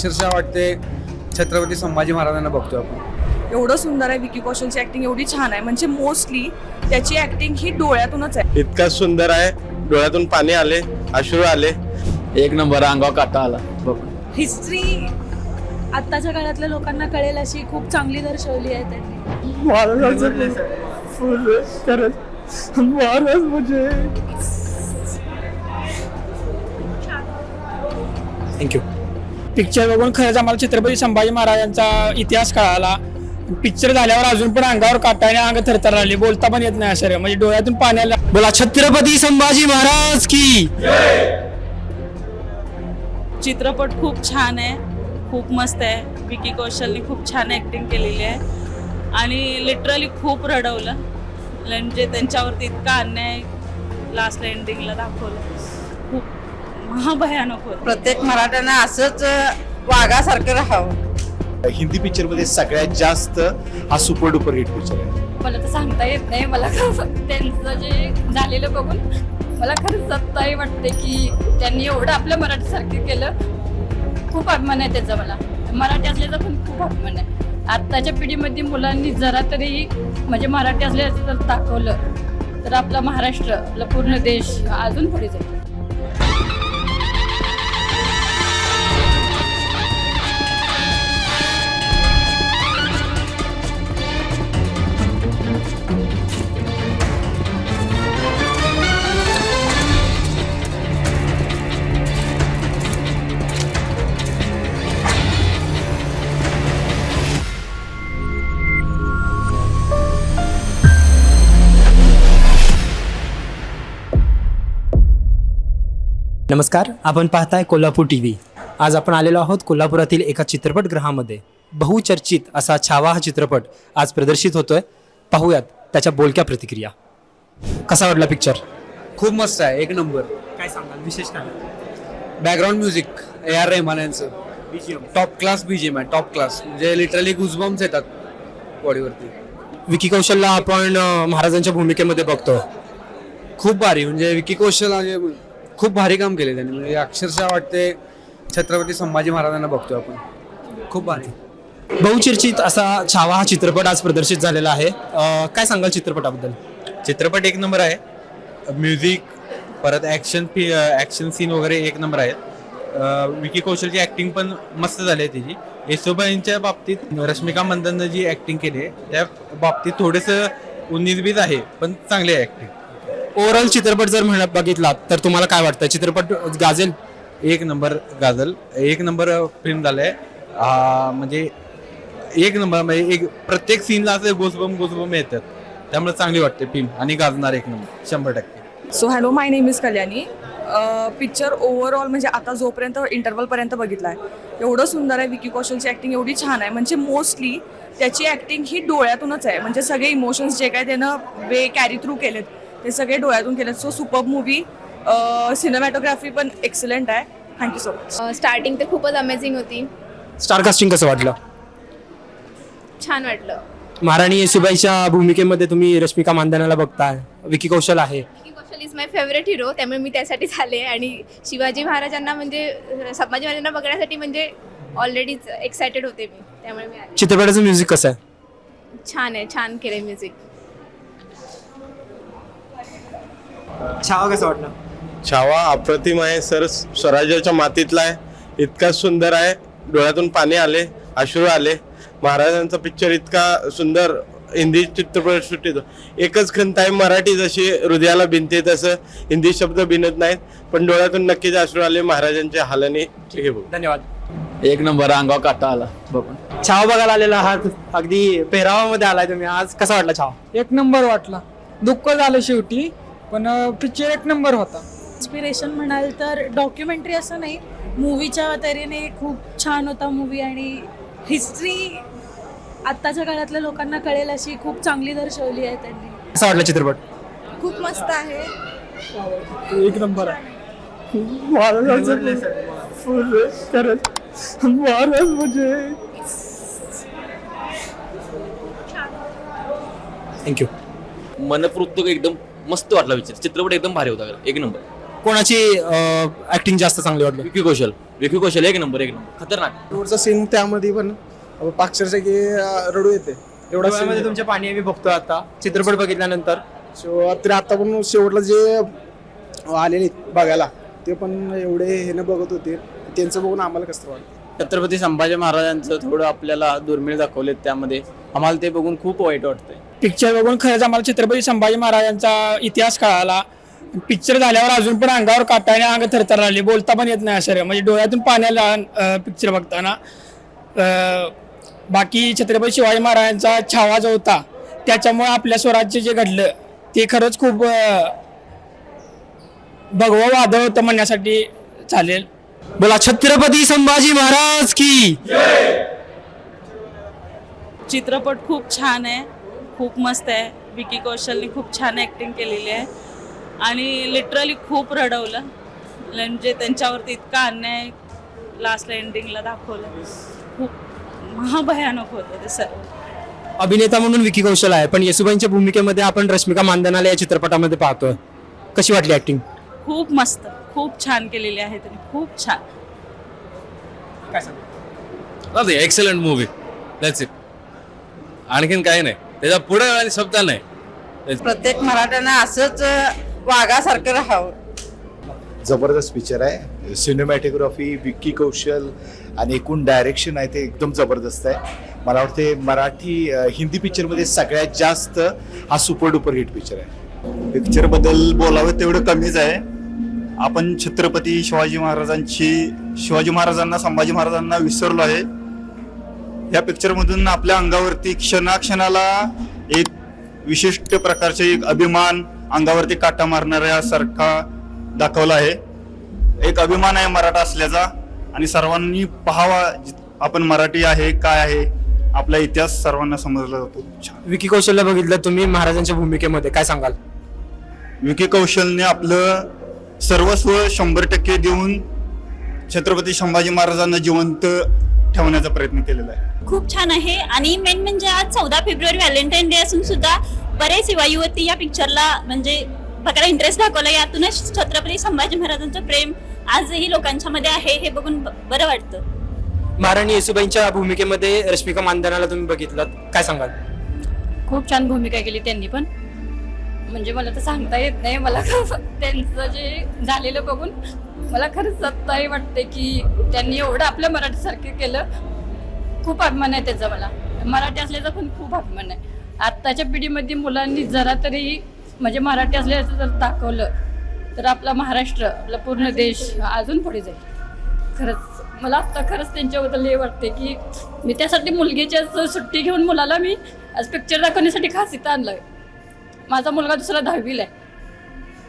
अक्षरशः वाटते छत्रपती संभाजी महाराजांना बघतो आपण. एवढं सुंदर आहे विकी कौशलची ऍक्टिंग एवढी छान आहे. म्हणजे मोस्टली त्याची ऍक्टिंग ही डोळ्यातूनच आहे. इतका सुंदर आहे. डोळ्यातून पाणी आले अश्रू आले. एक नंबर अंगावर काटा आला. बघ. हिस्ट्री आत्ताच्या काळातल्या लोकांना कळेल अशी खूप चांगली दर्शवली आहे त्यांनी. थँक्यू पिक्चर बघून खरंच आम्हाला छत्रपती संभाजी महाराजांचा इतिहास कळाला. पिक्चर झाल्यावर अजून पण अंगावर काटाने अंग थरथर आले बोलता पण येत नाही सर म्हणजे डोळ्यातून पाण्याला बोला छत्रपती संभाजी महाराज की? चित्रपट खूप छान आहे. खूप मस्त आहे. विकी कौशलने खूप छान ॲक्टिंग केलेली आहे. आणि लिटरली खूप रडवलं. म्हणजे त्यांच्यावरती इतका अन्याय लास्ट एंडिंगला दाखवलं. खूप. महाभयानक होतं. प्रत्येक मराठ्यानं असंच वाघासारखं राहावं. हिंदी पिक्चरमध्ये सगळ्यात जास्त हा सुपर डुपर हिट पिक्चर आहे. मला तर सांगता येत नाही मला त्यांचं जे झालेलं बघून मला खरंच सत्ताही वाटते की त्यांनी एवढं आपल्या मराठीसारखं केलं. खूप अभिमान आहे त्याचा मला. मराठी असल्याचा पण खूप अभिमान आहे. आत्ताच्या पिढीमध्ये मुलांनी जरा तरी म्हणजे मराठी असल्याचं जर दाखवलं तर आपला महाराष्ट्र आपला पूर्ण देश अजून पुढे जाईल. नमस्कार आपण पाहताय कोल्हापूर टी व्ही. आज आपण आलेलो आहोत कोल्हापुरातील एका चित्रपटगृहामध्ये बहुचर्चित असा छावा हा चित्रपट आज प्रदर्शित होतोय. पाहूयात त्याच्या बोलक्या प्रतिक्रिया. कसा वाटला पिक्चर खूप मस्त आहे एक नंबर. काय सांगाल विशेष काय? Background music A R Rahman यांचं. टॉप क्लास बीजीएम आहे टॉप क्लास म्हणजे लिटरली गुजबम्स येतात बॉडीवरती विकी कौशलला आपण अं, महाराजांच्या भूमिकेमध्ये बघतो. खूप भारी म्हणजे विकी कौशल म्हणजे खूप भारी काम केले त्यांनी. म्हणजे अक्षरशः वाटते छत्रपती संभाजी महाराजांना बघतो आपण. खूप भारी. बहुचर्चित असा छावा हा चित्रपट आज प्रदर्शित झालेला आहे. अं, काय सांगाल चित्रपटाबद्दल? चित्रपट एक नंबर आहे. म्युझिक परत ॲक्शन ॲक्शन सीन वगैरे एक नंबर आहेत. अं, विकी कौशलची ॲक्टिंग पण मस्त झाली आहे त्याची येसोबाईंच्या बाबतीत रश्मिका मंदननं जी ॲक्टिंग केली आहे त्या बाबतीत थोडंसं उन्नीस बीस आहे पण चांगली आहे ॲक्टिंग ओव्हरऑल चित्रपट जर म्हणत बघितला तर तुम्हाला काय वाटतं? चित्रपट गाजेल? एक नंबर गाजल. एक नंबर फिल्म झालंय. आ, म्हणजे एक नंबर म्हणजे एक प्रत्येक सीनला असं गोसबम गोसबम येतात. त्यामुळे चांगली वाटते फिल्म आणि गाजणार एक नंबर शंभर टक्के. So hello my name is Kalyani picture overall म्हणजे आता जोपर्यंत इंटरवलपर्यंत बघितला आहे एवढं सुंदर आहे विकी कौशलची ॲक्टिंग एवढी छान आहे. म्हणजे मोस्टली त्याची ॲक्टिंग ही डोळ्यातूनच आहे. म्हणजे सगळे इमोशन्स जे काय त्यानं वे कॅरी थ्रू केलेत ते सगळे डोळ्यातून केलेत सो सुपर मूवी सिनेमॅटोग्राफी पण एक्सलंट आहे. Thank you so much starting तर खूपच अमेझिंग होती. स्टार कास्टिंग कसं वाटलं? छान वाटलं. महाराणी येसुबाईच्या भूमिकेमध्ये तुम्ही रश्मिका मानधनाला बघताय. विकी कौशल आहे. Vicky Kaushal is my favourite hero त्यामुळे मी त्यासाठीच आले आणि शिवाजी महाराजांना म्हणजे संभाजी महाराजांना बघण्यासाठी म्हणजे ऑलरेडीच एक्सायटेड होते मी. त्यामुळे मी आले. चित्रपटाचं म्युझिक कसं आहे? छान आहे. छान केलंय म्युझिक छावा कसं वाटलं? छावा अप्रतिम आहे. सर स्वराज्याच्या मातीतला आहे. इतका सुंदर आहे. डोळ्यातून पाणी आले अश्रू आले. महाराजांचा पिक्चर इतका सुंदर हिंदी चित्रपट सृष्टीत एकच खंत आहे मराठी जशी हृदयाला भिनते तसं हिंदी शब्द भिनत नाहीत. पण डोळ्यातून नक्कीच अश्रू आले महाराजांच्या हालाने. हे बघ. धन्यवाद. एक नंबर अंगावर काटा आला. बघ छावा बघायला आलेला आहात अगदी पेहरावामध्ये आलाय तुम्ही. आज कसा वाटला छावा? एक नंबर वाटला. दुःख झालं शेवटी. पण पिक्चर एक नंबर होता. इन्स्पिरेशन म्हणाल तर डॉक्युमेंटरी असं नाही मूवीच्या तऱ्हेने खूप छान होता मूवी आणि हिस्ट्री आत्ताच्या काळातल्या लोकांना कळेल अशी खूप चांगली दर्शवली आहे त्यांनी. कसा वाटला चित्रपट? खूप मस्त आहे. एक नंबर आहे. महाराजांचं फुल खरंच. महाराज म्हणजे थँक्यू मनपूर्वक एकदम मस्त वाटला विचार. चित्रपट एकदम भारी होता. एक नंबर. कोणाची ऍक्टिंग जास्त चांगली वाटली? विकी कौशल. विकी कौशल एक नंबर एक नंबर. खतरनाक. शेवटचा सीन त्यामध्ये पण अक्षरशः की अं, रडू येते. एवढा डोळ्यामध्ये तुमच्या पाणी आम्ही बघतो आता. चित्रपट बघितल्यानंतर. तरी आता पण शेवटला जे आलेले बघायला ते पण एवढे हे बघत होते. त्यांचं बघून आम्हाला कसं वाटतं छत्रपती संभाजी महाराजांचं थोडं आपल्याला दुर्मिळ दाखवलेत त्यामध्ये. आम्हाला ते बघून खूप वाईट वाटतंय. पिक्चर बघून खरंच आम्हाला छत्रपती संभाजी महाराजांचा इतिहास कळाला. पिक्चर झाल्यावर अजून पण अंगावर काटाने अंग थरथर राहिले बोलता पण येत नाही सर म्हणजे डोळ्यातून पाण्याला पिक्चर बघताना. बाकी छत्रपती शिवाजी महाराजांचा छावा जो होता त्याच्यामुळे आपल्या स्वराज्य जे घडलं ते खरंच खूप भगवं वादळ होतं म्हणण्यासाठी चालेल. बोला छत्रपती संभाजी महाराज की? चित्रपट खूप छान आहे खूप मस्त आहे. विकी कौशलने खूप छान ॲक्टिंग केलेली आहे. आणि लिटरली खूप रडवलं. म्हणजे त्यांच्यावरती इतका अन्याय लास्टला एंडिंगला दाखवलं. खूप महाभयानक होतं ते सर्व. अभिनेता म्हणून विकी कौशल आहे पण येसुबाईंच्या भूमिकेमध्ये आपण रश्मिका मांदनाला या चित्रपटामध्ये पाहतोय. कशी वाटली ऍक्टिंग खूप मस्त. खूप छान केलेली आहे त्यांनी. खूप छान. एक्सलंट मूवी दॅट्स इट आणखीन काही नाही. त्याच्या पुढे आणि शब्द नाही. प्रत्येक मराठ्यानं असंच वाघासारखं राहावं. जबरदस्त पिक्चर आहे. सिनेमॅटोग्राफी विक्की कौशल आणि एकूण डायरेक्शन आहे ते एकदम जबरदस्त आहे. मला वाटते मराठी अं, हिंदी पिक्चरमध्ये सगळ्यात जास्त हा सुपर डुपर हिट पिक्चर आहे. पिक्चरबद्दल बोलावं तेवढं कमीच आहे. आपण छत्रपती शिवाजी महाराजांची शिवाजी महाराजांना संभाजी महाराजांना विसरलो आहे. या पिक्चरमधून आपल्या अंगावरती क्षणाक्षणाला एक विशिष्ट प्रकारचे एक अभिमान अंगावरती काटा मारणाऱ्यासारखा दाखवला आहे. एक अभिमान आहे मराठा असल्याचा आणि सर्वांनी पाहावा आपण मराठी आहे काय आहे आपला इतिहास सर्वांना समजला जातो. विकी कौशलला बघितलं तुम्ही महाराजांच्या भूमिकेमध्ये काय सांगाल? विकी कौशलने आपलं सर्वस्व शंभर टक्के देऊन छत्रपती संभाजी महाराजांना जिवंत ठेवण्याचा प्रयत्न केलेला आहे. खूप छान आहे. आणि मेन म्हणजे आज चौदा फेब्रुवारी व्हॅलेंटाईन डे असून सुद्धा बरेच युवा युवती या पिक्चरला म्हणजे बघायला इंटरेस्ट दाखवला यातूनच छत्रपती संभाजी महाराजांचं प्रेम आजही लोकांच्या मध्ये आहे हे बघून ब- बरं वाटतं. महाराणी येसुबाईंच्या भूमिकेमध्ये रश्मिका मांदनाला तुम्ही बघितलं. काय सांगाल? खूप छान भूमिका केली त्यांनी पण. म्हणजे मला तर सांगता येत नाही. मला खरं त्यांचं जे झालेलं बघून मला खरंच सत्ताही वाटते की त्यांनी एवढं आपलं मराठीसारखं केलं. खूप अभिमान आहे त्याचा मला. मराठी असल्याचा पण खूप अभिमान आहे. आत्ताच्या पिढीमध्ये मुलांनी जरा तरी म्हणजे मराठी असल्याचं जर दाखवलं तर आपला महाराष्ट्र आपला पूर्ण देश अजून पुढे जाईल. खरंच मला आत्ता खरंच त्यांच्याबद्दल हे वाटते की मी त्यासाठी मुलगीच्या सुट्टी घेऊन मुलाला मी आज पिक्चर दाखवण्यासाठी खास इथं आणलं माझा मुलगा दुसरा दहावीला आहे.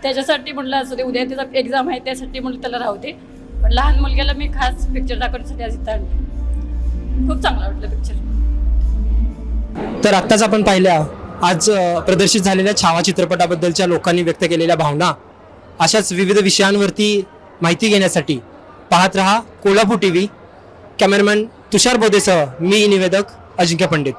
त्याच्यासाठी म्हटलं असं ते उद्या त्याचा एक्झाम आहे त्यासाठी म्हटलं त्याला राहते पण लहान मुलग्याला मी खास पिक्चर दाखवण्यासाठी आज इथं खूप चांगला वाटलं पिक्चर तर आत्ताच आपण पाहिल्या आज प्रदर्शित झालेल्या छावा चित्रपटाबद्दलच्या लोकांनी व्यक्त केलेल्या भावना अशाच विविध विषयांवरती माहिती घेण्यासाठी पाहत रहा Kolhapur T V cameraman Tushar बोदेसह मी निवेदक अजिंक्य पंडित.